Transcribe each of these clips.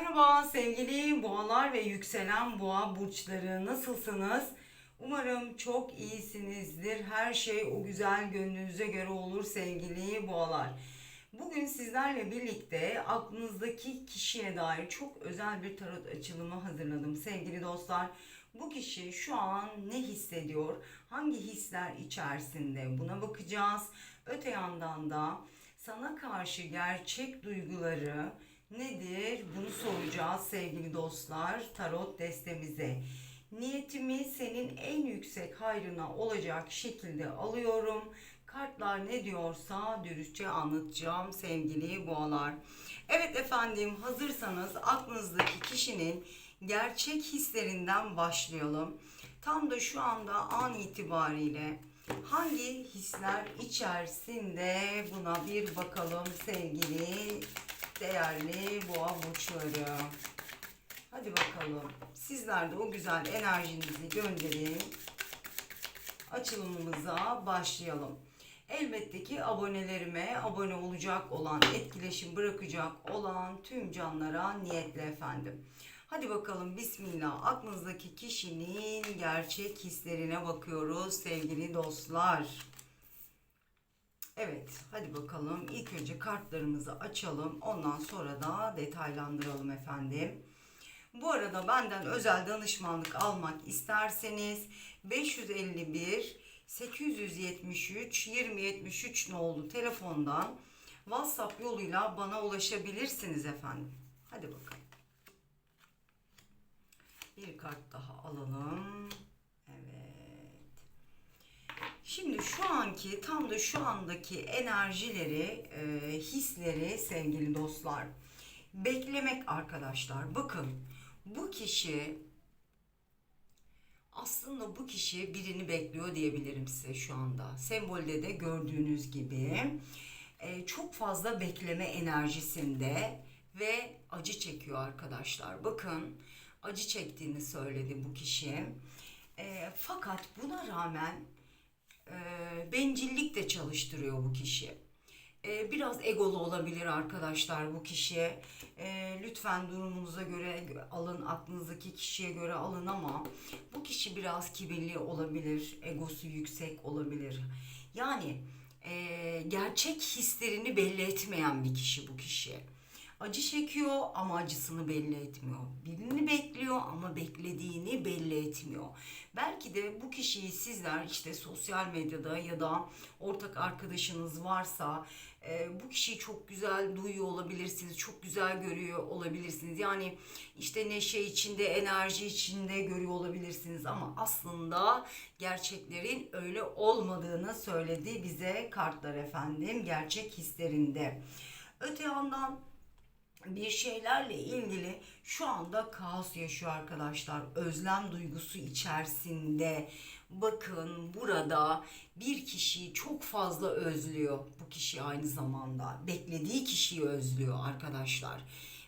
Merhaba sevgili boğalar ve yükselen boğa burçları nasılsınız? Umarım çok iyisinizdir. Her şey o güzel gönlünüze göre olur sevgili boğalar. Bugün sizlerle birlikte aklınızdaki kişiye dair çok özel bir tarot açılımı hazırladım sevgili dostlar. Bu kişi şu an ne hissediyor? Hangi hisler içerisinde? Buna bakacağız. Öte yandan da sana karşı gerçek duyguları nedir? Bunu soracağız sevgili dostlar tarot destemize. Niyetimi senin en yüksek hayrına olacak şekilde alıyorum. Kartlar ne diyorsa dürüstçe anlatacağım sevgili boğalar. Evet efendim hazırsanız aklınızdaki kişinin gerçek hislerinden başlayalım. Tam da şu anda an itibariyle hangi hisler içerisinde buna bir bakalım sevgili değerli boğa burçları. Hadi bakalım. Sizler de o güzel enerjinizi gönderin. Açılımımıza başlayalım. Elbette ki abonelerime, abone olacak olan, etkileşim bırakacak olan tüm canlara niyetle efendim. Hadi bakalım bismillah aklınızdaki kişinin gerçek hislerine bakıyoruz sevgili dostlar. Evet, hadi bakalım. İlk önce kartlarımızı açalım. Ondan sonra da detaylandıralım efendim. Bu arada benden özel danışmanlık almak isterseniz 551 873 2073 nolu telefondan WhatsApp yoluyla bana ulaşabilirsiniz efendim. Hadi bakalım. Bir kart daha alalım. Evet. Şimdi şu anki tam da şu andaki enerjileri, e, hisleri sevgili dostlar. Beklemek arkadaşlar. Bakın bu kişi aslında bu kişi birini bekliyor diyebilirim size şu anda. Sembolde de gördüğünüz gibi e, çok fazla bekleme enerjisinde ve acı çekiyor arkadaşlar. Bakın acı çektiğini söyledi bu kişi. E, fakat buna rağmen e, bencillik de çalıştırıyor bu kişi. E, biraz egolu olabilir arkadaşlar bu kişiye. E, lütfen durumunuza göre alın, aklınızdaki kişiye göre alın ama bu kişi biraz kibirli olabilir, egosu yüksek olabilir. Yani e, gerçek hislerini belli etmeyen bir kişi bu kişi. Acı çekiyor ama acısını belli etmiyor. Birini bekliyor ama beklediğini belli etmiyor. Belki de bu kişiyi sizler işte sosyal medyada ya da ortak arkadaşınız varsa e, bu kişiyi çok güzel duyuyor olabilirsiniz. Çok güzel görüyor olabilirsiniz. Yani işte neşe içinde, enerji içinde görüyor olabilirsiniz ama aslında gerçeklerin öyle olmadığını söyledi bize kartlar efendim gerçek hislerinde. Öte yandan bir şeylerle ilgili şu anda kaos yaşıyor arkadaşlar. Özlem duygusu içerisinde. Bakın burada bir kişiyi çok fazla özlüyor. Bu kişi aynı zamanda beklediği kişiyi özlüyor arkadaşlar.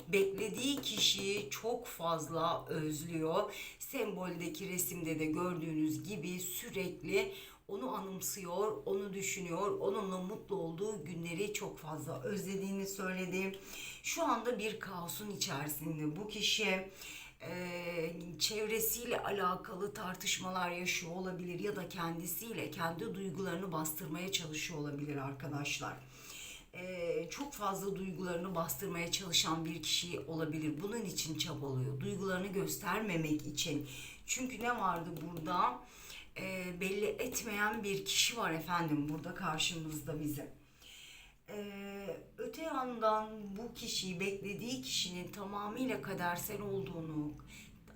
Beklediği kişiyi çok fazla özlüyor. Semboldeki resimde de gördüğünüz gibi sürekli onu anımsıyor, onu düşünüyor, onunla mutlu olduğu günleri çok fazla özlediğini söyledi. Şu anda bir kaosun içerisinde bu kişi e, çevresiyle alakalı tartışmalar yaşıyor olabilir ya da kendisiyle kendi duygularını bastırmaya çalışıyor olabilir arkadaşlar. E, çok fazla duygularını bastırmaya çalışan bir kişi olabilir. Bunun için çabalıyor. Duygularını göstermemek için. Çünkü ne vardı burada? E, belli etmeyen bir kişi var efendim burada karşımızda bizim. Ee, öte yandan bu kişiyi beklediği kişinin tamamıyla kadersel olduğunu,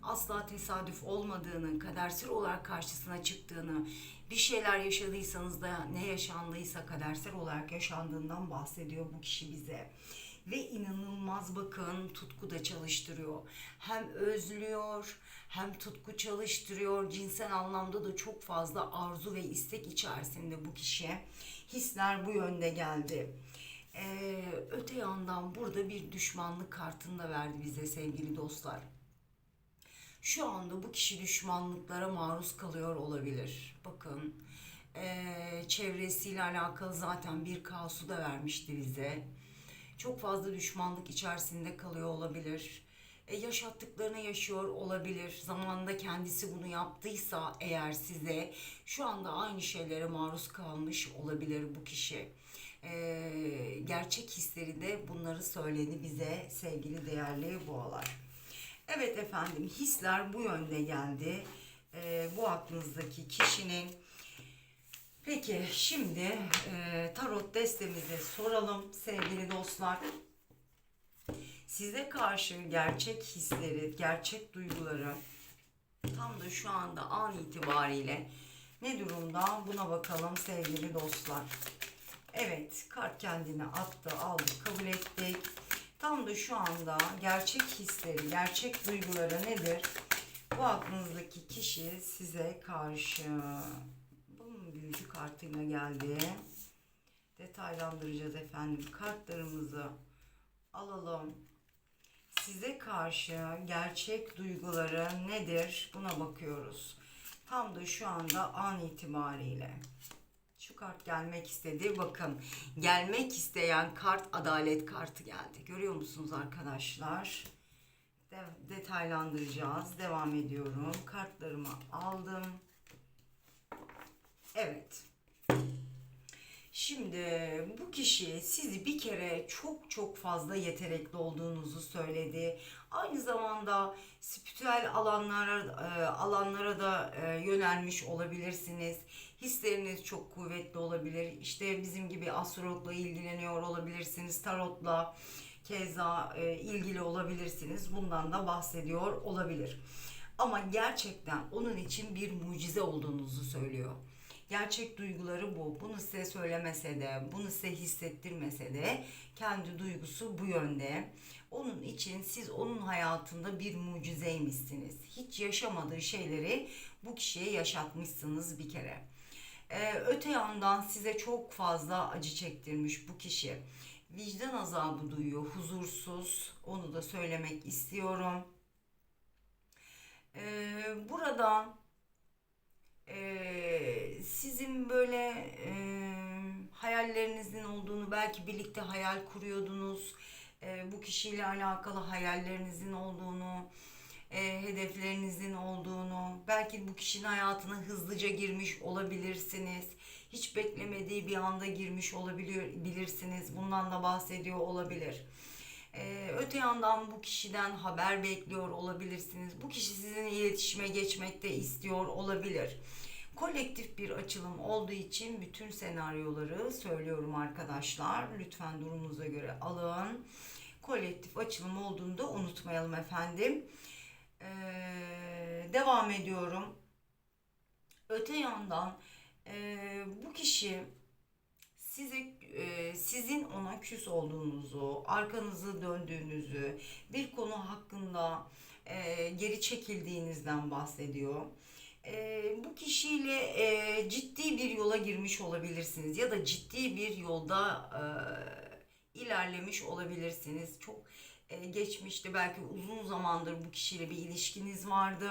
asla tesadüf olmadığını, kadersel olarak karşısına çıktığını, bir şeyler yaşadıysanız da ne yaşandıysa kadersel olarak yaşandığından bahsediyor bu kişi bize. Ve inanılmaz bakın tutku da çalıştırıyor. Hem özlüyor, hem tutku çalıştırıyor. Cinsel anlamda da çok fazla arzu ve istek içerisinde bu kişi. Hisler bu yönde geldi. Ee, öte yandan burada bir düşmanlık kartını da verdi bize sevgili dostlar. Şu anda bu kişi düşmanlıklara maruz kalıyor olabilir. Bakın ee, çevresiyle alakalı zaten bir kaosu da vermişti bize. Çok fazla düşmanlık içerisinde kalıyor olabilir. e, yaşattıklarını yaşıyor olabilir. Zamanında kendisi bunu yaptıysa eğer size şu anda aynı şeylere maruz kalmış olabilir bu kişi. E, gerçek hisleri de bunları söyledi bize sevgili değerli boğalar. Evet efendim hisler bu yönde geldi. E, bu aklınızdaki kişinin Peki şimdi e, tarot destemize soralım sevgili dostlar. Size karşı gerçek hisleri, gerçek duyguları tam da şu anda an itibariyle ne durumda buna bakalım sevgili dostlar. Evet kart kendini attı, aldık, kabul ettik. Tam da şu anda gerçek hisleri, gerçek duyguları nedir? Bu aklınızdaki kişi size karşı büyücü kartıyla geldi. Detaylandıracağız efendim. Kartlarımızı alalım. Size karşı gerçek duyguları nedir? Buna bakıyoruz. Tam da şu anda an itibariyle. Şu kart gelmek istedi. Bakın gelmek isteyen kart adalet kartı geldi. Görüyor musunuz arkadaşlar? De- detaylandıracağız. Devam ediyorum. Kartlarımı aldım. Evet. Şimdi bu kişi sizi bir kere çok çok fazla yetenekli olduğunuzu söyledi. Aynı zamanda spiritüel alanlara e, alanlara da e, yönelmiş olabilirsiniz. Hisleriniz çok kuvvetli olabilir. İşte bizim gibi astrologla ilgileniyor olabilirsiniz. Tarotla keza e, ilgili olabilirsiniz. Bundan da bahsediyor olabilir. Ama gerçekten onun için bir mucize olduğunuzu söylüyor. Gerçek duyguları bu. Bunu size söylemese de, bunu size hissettirmese de kendi duygusu bu yönde. Onun için siz onun hayatında bir mucizeymişsiniz. Hiç yaşamadığı şeyleri bu kişiye yaşatmışsınız bir kere. Ee, öte yandan size çok fazla acı çektirmiş bu kişi. Vicdan azabı duyuyor, huzursuz. Onu da söylemek istiyorum. Ee, burada e, sizin böyle e, hayallerinizin olduğunu belki birlikte hayal kuruyordunuz. E, bu kişiyle alakalı hayallerinizin olduğunu, e, hedeflerinizin olduğunu, belki bu kişinin hayatına hızlıca girmiş olabilirsiniz. Hiç beklemediği bir anda girmiş olabilirsiniz. Bundan da bahsediyor olabilir. Ee, öte yandan bu kişiden haber bekliyor olabilirsiniz. Bu kişi sizinle iletişime geçmekte istiyor olabilir. Kolektif bir açılım olduğu için bütün senaryoları söylüyorum arkadaşlar. Lütfen durumunuza göre alın. Kolektif açılım olduğunu da unutmayalım efendim. Ee, devam ediyorum. Öte yandan e, bu kişi size e, sizin ona küs olduğunuzu, arkanızı döndüğünüzü, bir konu hakkında e, geri çekildiğinizden bahsediyor. E, bu kişiyle e, ciddi bir yola girmiş olabilirsiniz ya da ciddi bir yolda e, ilerlemiş olabilirsiniz. Çok e, geçmişte belki uzun zamandır bu kişiyle bir ilişkiniz vardı.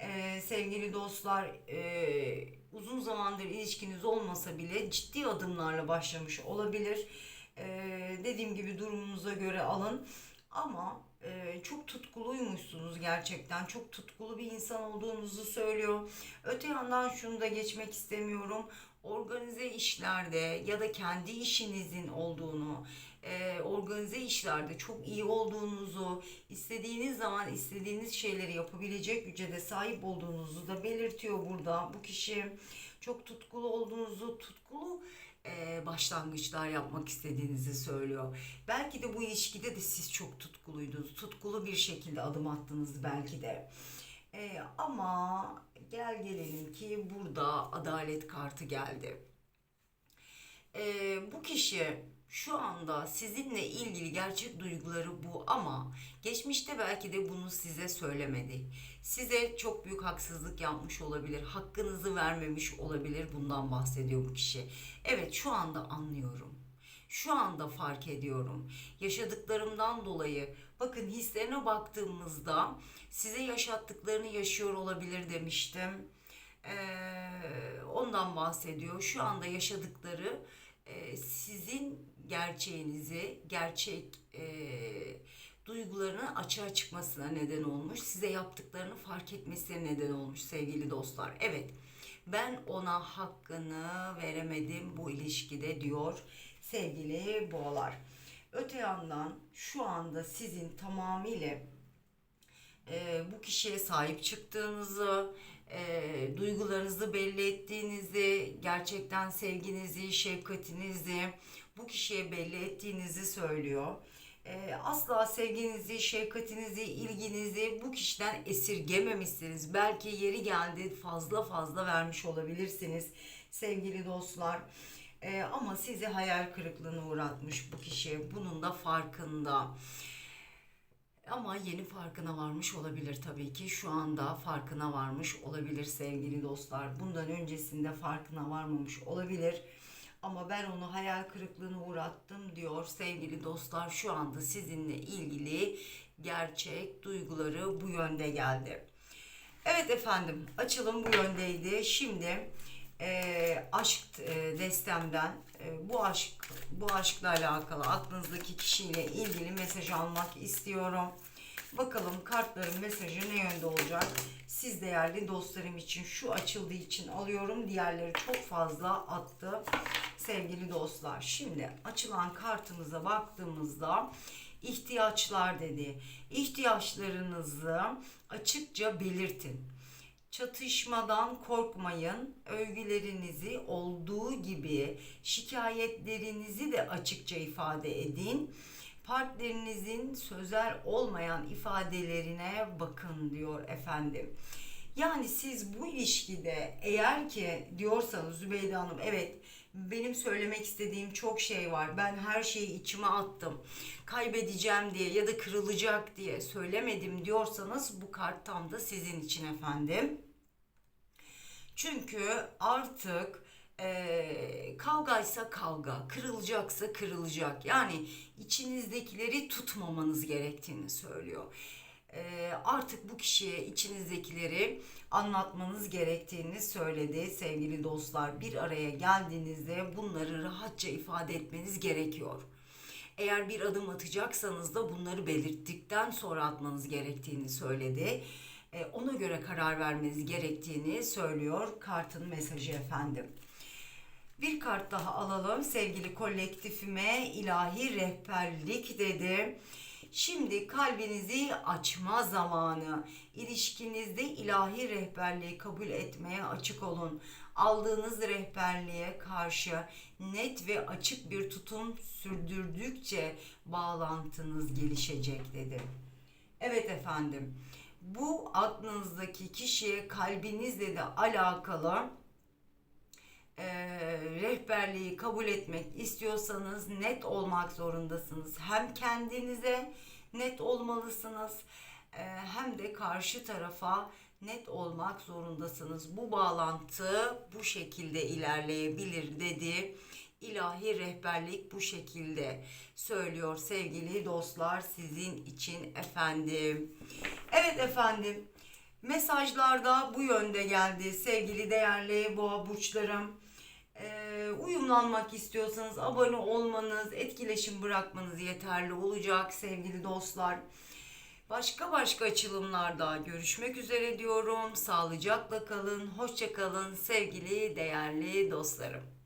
E, sevgili dostlar, e, uzun zamandır ilişkiniz olmasa bile ciddi adımlarla başlamış olabilir. Ee, dediğim gibi durumunuza göre alın. Ama e, çok tutkuluymuşsunuz gerçekten. Çok tutkulu bir insan olduğunuzu söylüyor. Öte yandan şunu da geçmek istemiyorum. Organize işlerde ya da kendi işinizin olduğunu, e, organize işlerde çok iyi olduğunuzu, istediğiniz zaman istediğiniz şeyleri yapabilecek güce sahip olduğunuzu da belirtiyor burada. Bu kişi çok tutkulu olduğunuzu, tutkulu e, başlangıçlar yapmak istediğinizi söylüyor. Belki de bu ilişkide de siz çok tutkuluydunuz. Tutkulu bir şekilde adım attınız belki de. E, ama gel gelelim ki burada adalet kartı geldi. E, bu kişi şu anda sizinle ilgili gerçek duyguları bu ama geçmişte belki de bunu size söylemedi. Size çok büyük haksızlık yapmış olabilir, hakkınızı vermemiş olabilir. Bundan bahsediyor bu kişi. Evet şu anda anlıyorum. Şu anda fark ediyorum. Yaşadıklarımdan dolayı bakın hislerine baktığımızda size yaşattıklarını yaşıyor olabilir demiştim. Ee, ondan bahsediyor. Şu anda yaşadıkları e, sizin gerçeğinizi, gerçek e, duygularının açığa çıkmasına neden olmuş. Size yaptıklarını fark etmesine neden olmuş sevgili dostlar. Evet ben ona hakkını veremedim bu ilişkide diyor sevgili boğalar. Öte yandan şu anda sizin tamamıyla e, bu kişiye sahip çıktığınızı, e, duygularınızı belli ettiğinizi, gerçekten sevginizi, şefkatinizi bu kişiye belli ettiğinizi söylüyor. E, asla sevginizi, şefkatinizi, ilginizi bu kişiden esirgememişsiniz. Belki yeri geldi fazla fazla vermiş olabilirsiniz sevgili dostlar. E, ama sizi hayal kırıklığına uğratmış bu kişi. Bunun da farkında. Ama yeni farkına varmış olabilir tabii ki. Şu anda farkına varmış olabilir sevgili dostlar. Bundan öncesinde farkına varmamış olabilir. Ama ben onu hayal kırıklığına uğrattım diyor sevgili dostlar. Şu anda sizinle ilgili gerçek duyguları bu yönde geldi. Evet efendim açılım bu yöndeydi. Şimdi e, aşk e, destemden e, bu aşk bu aşkla alakalı aklınızdaki kişiyle ilgili mesaj almak istiyorum. Bakalım kartların mesajı ne yönde olacak? Siz değerli dostlarım için şu açıldığı için alıyorum. Diğerleri çok fazla attı sevgili dostlar. Şimdi açılan kartımıza baktığımızda ihtiyaçlar dedi. İhtiyaçlarınızı açıkça belirtin. Çatışmadan korkmayın. Övgülerinizi olduğu gibi şikayetlerinizi de açıkça ifade edin. Partnerinizin sözel olmayan ifadelerine bakın diyor efendim. Yani siz bu ilişkide eğer ki diyorsanız Zübeyde Hanım evet benim söylemek istediğim çok şey var. Ben her şeyi içime attım. Kaybedeceğim diye ya da kırılacak diye söylemedim diyorsanız bu kart tam da sizin için efendim. Çünkü artık e, kavgaysa kavga, kırılacaksa kırılacak. Yani içinizdekileri tutmamanız gerektiğini söylüyor. E, artık bu kişiye içinizdekileri anlatmanız gerektiğini söyledi sevgili dostlar. Bir araya geldiğinizde bunları rahatça ifade etmeniz gerekiyor. Eğer bir adım atacaksanız da bunları belirttikten sonra atmanız gerektiğini söyledi. E, ona göre karar vermeniz gerektiğini söylüyor kartın mesajı efendim. Bir kart daha alalım sevgili kolektifime ilahi rehberlik dedi. Şimdi kalbinizi açma zamanı. İlişkinizde ilahi rehberliği kabul etmeye açık olun. Aldığınız rehberliğe karşı net ve açık bir tutum sürdürdükçe bağlantınız gelişecek dedi. Evet efendim. Bu aklınızdaki kişiye kalbinizle de alakalı rehberliği kabul etmek istiyorsanız net olmak zorundasınız. Hem kendinize net olmalısınız e, hem de karşı tarafa net olmak zorundasınız. Bu bağlantı bu şekilde ilerleyebilir dedi. İlahi rehberlik bu şekilde söylüyor sevgili dostlar sizin için efendim. Evet efendim mesajlarda bu yönde geldi sevgili değerli boğa burçlarım. Uyumlanmak istiyorsanız abone olmanız, etkileşim bırakmanız yeterli olacak sevgili dostlar. Başka başka açılımlarda görüşmek üzere diyorum. Sağlıcakla kalın, hoşça kalın sevgili değerli dostlarım.